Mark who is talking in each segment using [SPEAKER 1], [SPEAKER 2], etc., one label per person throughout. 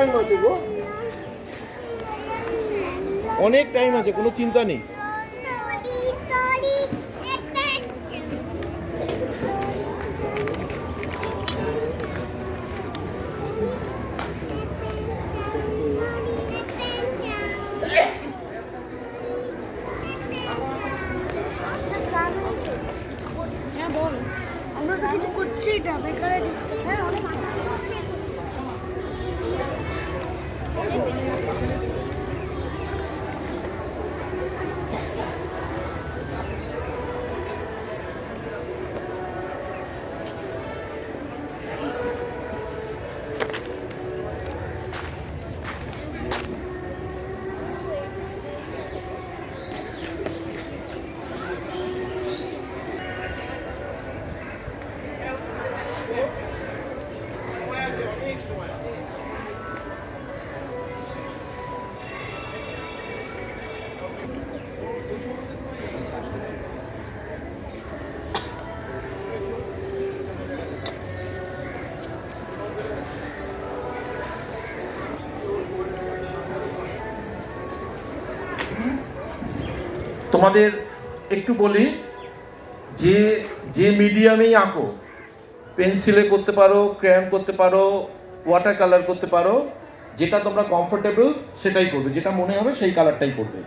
[SPEAKER 1] Time আছে গো।
[SPEAKER 2] অনেক time আছে কোনো চিন্তা নেই। তোমাদের একটু বলি, যে যে মিডিয়ামেই আঁকো পেন্সিলে করতে পারো ক্র্যাম করতে পারো ওয়াটার কালার করতে পারো, যেটা তোমরা কমফোর্টেবল সেটাই করবে, যেটা মনে হবে সেই কালারটাই করবে।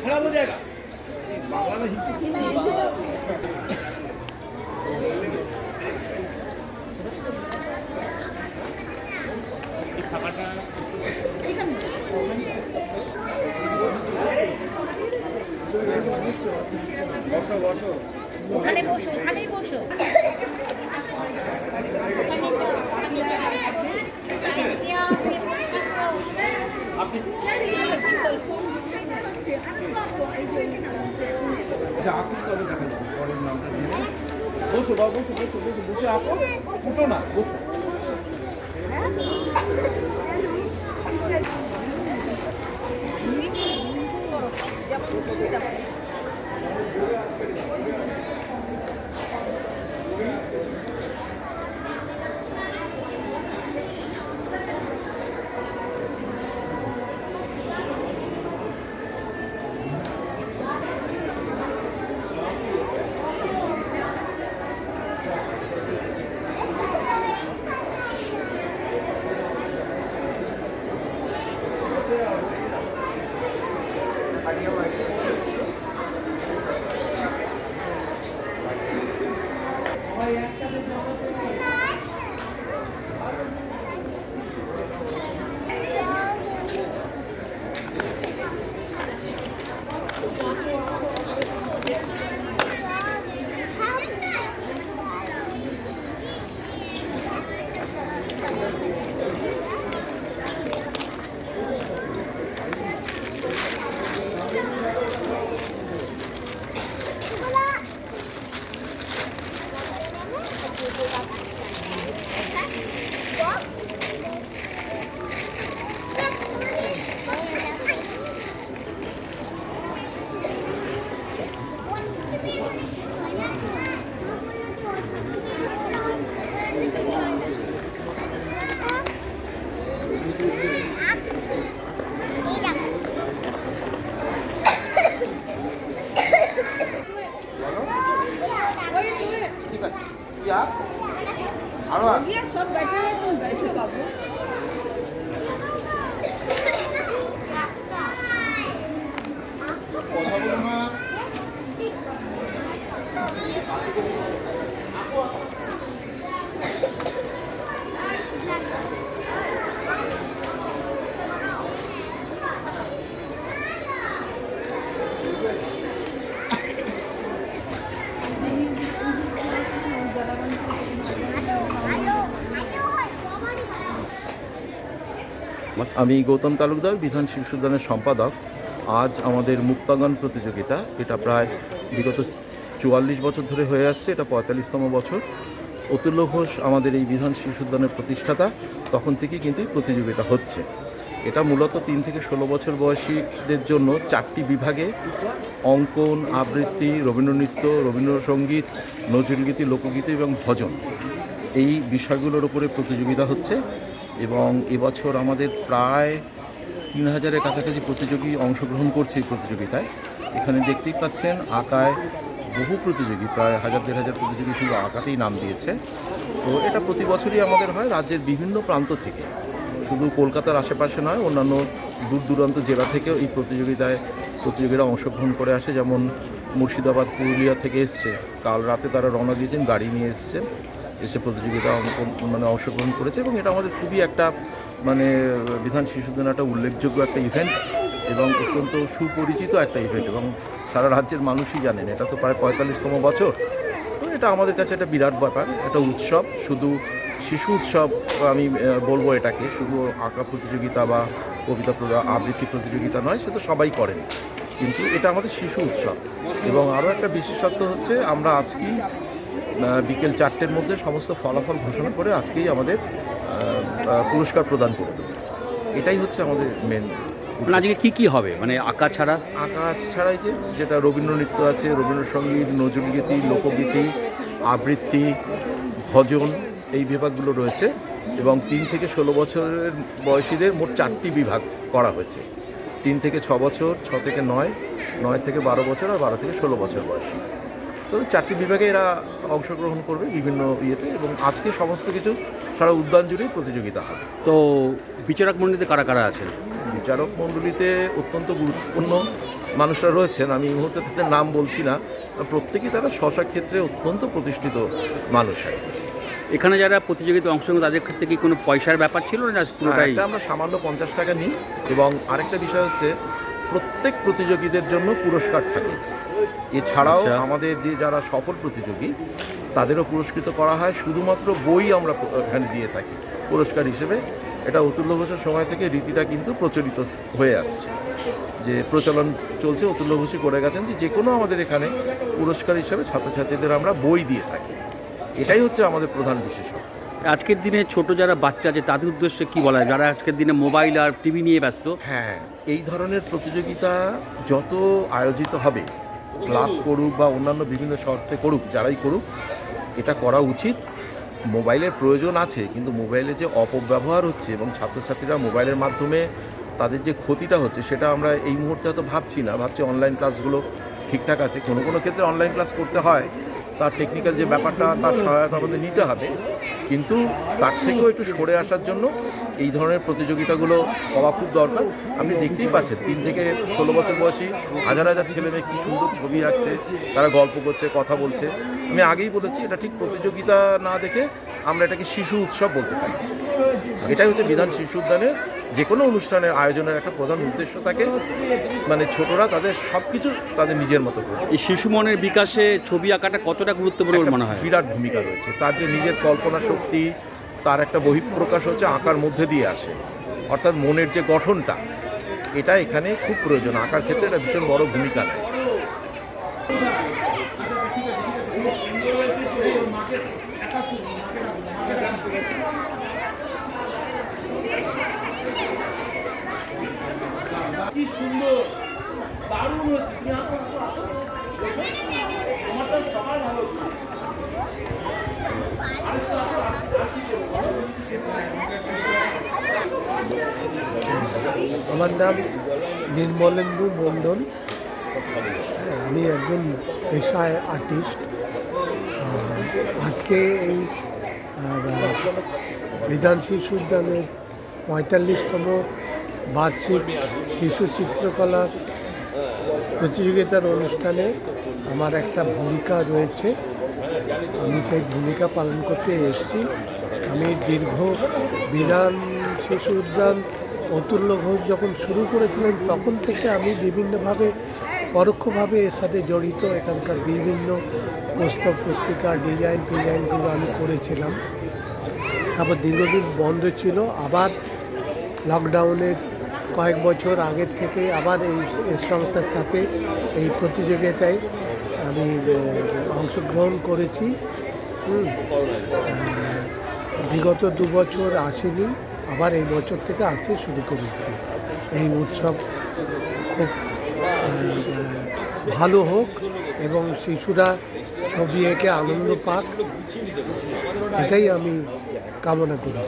[SPEAKER 1] खराब हो जाएगा बाबा ने हिंदी বসো বসো
[SPEAKER 3] ওখানে বসো ওখানেই বসো
[SPEAKER 1] এটা আঁকুন তবে দেখা যাবে, পরের নামটা নিয়ে বসো বা বসো বসো বসো, বসে আঁকো। উঠো না, বসো। যেমন até agora.
[SPEAKER 2] ঠিক আছে তুই আরও সব বাবু আমি গৌতম তালুকদার, বিধান শিশু উদ্যানের সম্পাদক। আজ আমাদের মুক্তাঙ্গন প্রতিযোগিতা, এটা প্রায় বিগত চুয়াল্লিশ বছর ধরে হয়ে আসছে, এটা পঁয়তাল্লিশতম বছর। অতুল্য ঘোষ আমাদের এই বিধান শিশু উদ্যানের প্রতিষ্ঠাতা, তখন থেকেই কিন্তু প্রতিযোগিতা হচ্ছে। এটা মূলত তিন থেকে ষোলো বছর বয়সীদের জন্য চারটি বিভাগে অঙ্কন আবৃত্তি, রবীন্দ্রনৃত্য, রবীন্দ্রসঙ্গীত, নজরুলগীতি, লোকগীতি এবং ভজন। এই বিষয়গুলোর উপরে প্রতিযোগিতা হচ্ছে। এবং এবছর আমাদের প্রায় তিন হাজারের কাছাকাছি প্রতিযোগী অংশগ্রহণ করছে এই প্রতিযোগিতায়। এখানে দেখতেই পাচ্ছেন, আঁকায় বহু প্রতিযোগী, প্রায় হাজার দেড় হাজার প্রতিযোগী শুধু আঁকাতেই নাম দিয়েছে। তো এটা প্রতি বছরই আমাদের হয় রাজ্যের বিভিন্ন প্রান্ত থেকে। শুধু কলকাতার আশেপাশে নয়, অন্যান্য দূর দূরান্ত জেলা থেকেও এই প্রতিযোগিতায় প্রতিযোগীরা অংশগ্রহণ করে আসে। যেমন মুর্শিদাবাদ, পুরুলিয়া থেকে এসছে। কাল রাতে তারা রওনা দিয়েছেন, গাড়ি নিয়ে এসছেন। এসে প্রতিযোগিতা মানে অংশগ্রহণ করেছে এবং এটা আমাদের খুবই একটা মানে বিধান শিশুদের একটা উল্লেখযোগ্য একটা ইভেন্ট এবং অত্যন্ত সুপরিচিত একটা ইভেন্ট এবং সারা রাজ্যের মানুষই জানেন। এটা তো প্রায় পঁয়তাল্লিশতম বছর। তো এটা আমাদের কাছে একটা বিরাট ব্যাপার, একটা উৎসব। শুধু শিশু উৎসব আমি বলব এটাকে। শুধু আঁকা প্রতিযোগিতা বা কবিতা আবৃত্তি প্রতিযোগিতা নয়, সে তো সবাই করেন। কিন্তু এটা আমাদের শিশু উৎসব। এবং আরও একটা বিশেষত্ব হচ্ছে, আমরা আজকেই বিকেল চারটের মধ্যে সমস্ত ফলাফল ঘোষণা করে আজকেই আমাদের পুরস্কার প্রদান করে দেবে। এটাই হচ্ছে আমাদের মেন
[SPEAKER 4] মানে আজকে কি কি হবে? মানে আঁকা ছাড়া?
[SPEAKER 2] আঁকা ছাড়াই যে যেটা রবীন্দ্রনৃত্য আছে রবীন্দ্রসঙ্গীত নজরুলগীতি লোকগীতি আবৃত্তি ভজন এই বিভাগগুলো রয়েছে এবং তিন থেকে ষোলো বছরের বয়সীদের মোট চারটি বিভাগ করা হয়েছে। তিন থেকে ছ বছর ছ থেকে নয় নয় থেকে বারো বছর আর বারো থেকে ষোলো বছর বয়সী। তো চারটি বিভাগে এরা অংশগ্রহণ করবে বিভিন্ন ইয়েতে এবং আজকে সমস্ত কিছু সারা উদ্যান জুড়েই প্রতিযোগিতা হবে।
[SPEAKER 4] তো বিচারক মন্ডলীতে কারা কারা আছেন?
[SPEAKER 2] বিচারক মণ্ডলীতে অত্যন্ত গুরুত্বপূর্ণ মানুষরা রয়েছেন। আমি এই মুহূর্তে তাদের নাম বলছি না। প্রত্যেকেই তারা স্বশা ক্ষেত্রে অত্যন্ত প্রতিষ্ঠিত মানুষ কি।
[SPEAKER 4] এখানে যারা প্রতিযোগিতা অংশগ্রহণ তাদের ক্ষেত্রে কি কোনো পয়সার ব্যাপার ছিল না? just পুরোটাই
[SPEAKER 2] হ্যাঁ, আমরা সামান্য পঞ্চাশ টাকা নিই এবং আরেকটা বিষয় হচ্ছে প্রত্যেক প্রতিযোগীদের জন্য পুরস্কার থাকে। এছাড়াও
[SPEAKER 4] আচ্ছা।
[SPEAKER 2] আমাদের যে যারা সফল প্রতিযোগী তাদেরও পুরস্কৃত করা হয়। শুধুমাত্র বই আমরা এখানে দিয়ে থাকি। পুরস্কার হিসেবে এটা অতুল্য ঘোষের সময় থেকে রীতিটা কিন্তু প্রচলিত হয়ে আসছে। যে প্রচলন চলছে অতুল্য ঘোষই করে গেছেন যে যে কোনো আমাদের এখানে পুরস্কার হিসেবে ছাত্রছাত্রীদের আমরা বই দিয়ে থাকি। এটাই হচ্ছে আমাদের প্রধান বিশেষত্ব।
[SPEAKER 4] আজকের দিনে ছোট যারা বাচ্চা আছে তাদের উদ্দেশ্যে কি বলা হয় যারা আজকের দিনে মোবাইল আর টিভি নিয়ে ব্যস্ত?
[SPEAKER 2] হ্যাঁ এই ধরনের প্রতিযোগিতা যত আয়োজিত হবে ক্লাব করুক বা অন্যান্য বিভিন্ন শর্তে করুক, যারাই করুক, এটা করা উচিত। মোবাইলের প্রয়োজন আছে, কিন্তু মোবাইলে যে অপব্যবহার হচ্ছে এবং ছাত্রছাত্রীরা মোবাইলের মাধ্যমে তাদের যে ক্ষতিটা হচ্ছে, সেটা আমরা এই মুহূর্তে হয়তো ভাবছি না। ভাবছি অনলাইন ক্লাসগুলো ঠিকঠাক আছে। কোনো কোনো ক্ষেত্রে অনলাইন ক্লাস করতে হয়, তার টেকনিক্যাল যে ব্যাপারটা, তার সহায়তা আমাদের নিতে হবে। কিন্তু তার থেকেও একটু সরে আসার জন্য এই ধরনের প্রতিযোগিতাগুলো হওয়া খুব দরকার। আপনি দেখতেই পাচ্ছেন তিন থেকে ষোলো বছর বয়সী হাজার হাজার ছেলে মেয়ে কী সুন্দর ছবি আঁকছে তারা গল্প করছে কথা বলছে। আমি আগেই বলেছি এটা ঠিক প্রতিযোগিতা না দেখে আমরা এটাকে শিশু উৎসব বলতে পারি। এটাই হচ্ছে বিধান শিশু উদ্যানের যে কোনো অনুষ্ঠানের আয়োজনের একটা প্রধান উদ্দেশ্য থাকে। মানে ছোটরা তাদের সব কিছু তাদের নিজের মতো করে।
[SPEAKER 4] এই শিশু মনের বিকাশে ছবি আঁকাটা কতটা গুরুত্বপূর্ণ মনে হয়?
[SPEAKER 2] বিরাট ভূমিকা রয়েছে। তার যে নিজের কল্পনা শক্তি তার একটা বহিঃপ্রকাশ হচ্ছে আঁকার মধ্যে দিয়ে আসে অর্থাৎ মনের যে গঠনটা, এটা এখানে খুব প্রয়োজন আঁকার ক্ষেত্রে এটা ভীষণ বড় ভূমিকা নেয়
[SPEAKER 1] সুন্দর, দারুণ হচ্ছে। সবার ভালো।
[SPEAKER 5] আমার নাম নির্মলেন্দু মণ্ডল। হ্যাঁ, আমি একজন পেশায় আর্টিস্ট। আজকে এই বিধান শিশু উদ্যানের পঁয়তাল্লিশতম বার্ষিক শিশু চিত্রকলা প্রতিযোগিতার অনুষ্ঠানে আমার একটা ভূমিকা রয়েছে। আমি সেই ভূমিকা পালন করতে এসেছি। আমি দীর্ঘ বিধান শিশু উদ্যান অতুল্য ঘোষ যখন শুরু করেছিলেন, তখন থেকে আমি বিভিন্নভাবে, পরোক্ষভাবে এর সাথে জড়িত। এখানকার বিভিন্ন পুস্তক পুস্তিকা, ডিজাইন, ফিজাইনগুলো আমি করেছিলাম। তারপর দীর্ঘদিন বন্ধ ছিল। আবার লকডাউনের কয়েক বছর আগের থেকে আবার এই সংস্থার সাথে এই প্রতিযোগিতায় আমি অংশগ্রহণ করেছি। বিগত দু বছর আসিনি, আবার এই বছর থেকে আসতে শুরু করেছি। এই উৎসব খুব ভালো হোক এবং শিশুরা ছবি এঁকে আনন্দ পাক, এটাই আমি কামনা করি।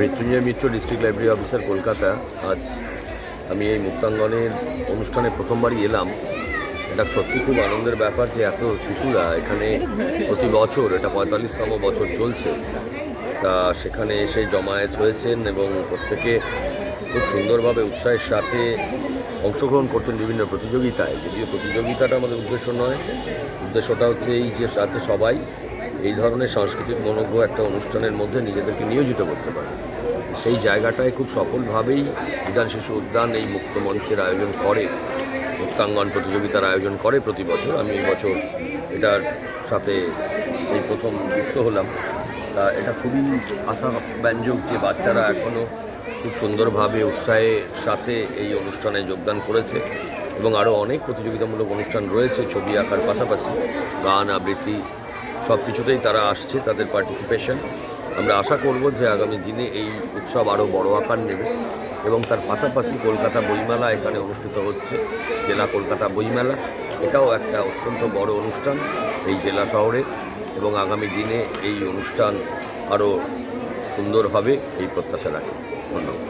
[SPEAKER 6] Mrityunjay Mitra district library officer Kolkata. আজ আমি এই মুক্তাঙ্গনের অনুষ্ঠানে প্রথমবারই এলাম। এটা সত্যি খুব আনন্দের ব্যাপার যে এত শিশুরা এখানে প্রতি বছর, এটা পঁয়তাল্লিশতম বছর চলছে, তা সেখানে এসে জমায়েত হয়েছেন এবং প্রত্যেকে খুব সুন্দরভাবে উৎসাহের সাথে অংশগ্রহণ করছেন বিভিন্ন প্রতিযোগিতায়। যদিও প্রতিযোগিতাটা আমাদের উদ্দেশ্য নয়, উদ্দেশ্যটা হচ্ছে এই যে সাথে সবাই এই ধরনের সাংস্কৃতিক মনোজ্ঞ একটা অনুষ্ঠানের মধ্যে নিজেদেরকে নিয়োজিত করতে পারে। সেই জায়গাটায় খুব সফলভাবেই বিধান শিশু উদ্যান এই মুক্ত মঞ্চের আয়োজন করে, মুক্তাঙ্গন প্রতিযোগিতার আয়োজন করে প্রতি বছর। আমি এই বছর এটার সাথে এই প্রথম যুক্ত হলাম। তা এটা খুবই আশাব্যঞ্জক যে বাচ্চারা এখনও খুব সুন্দরভাবে উৎসাহের সাথে এই অনুষ্ঠানে যোগদান করেছে এবং আরও অনেক প্রতিযোগিতামূলক অনুষ্ঠান রয়েছে, ছবি আঁকার পাশাপাশি, গান, আবৃত্তি সব কিছুতেই তারা আসছে, তাদের পার্টিসিপেশন আমরা আশা করব যে আগামী দিনে এই উৎসব আরও বড় আকার নেবে এবং তার পাশাপাশি কলকাতা বইমেলা এখানে অনুষ্ঠিত হচ্ছে জেলা কলকাতা বইমেলা। এটাও একটা অত্যন্ত বড় অনুষ্ঠান এই জেলা শহরে এবং আগামী দিনে এই অনুষ্ঠান আরও সুন্দর হবে এই প্রত্যাশা রাখি। ধন্যবাদ।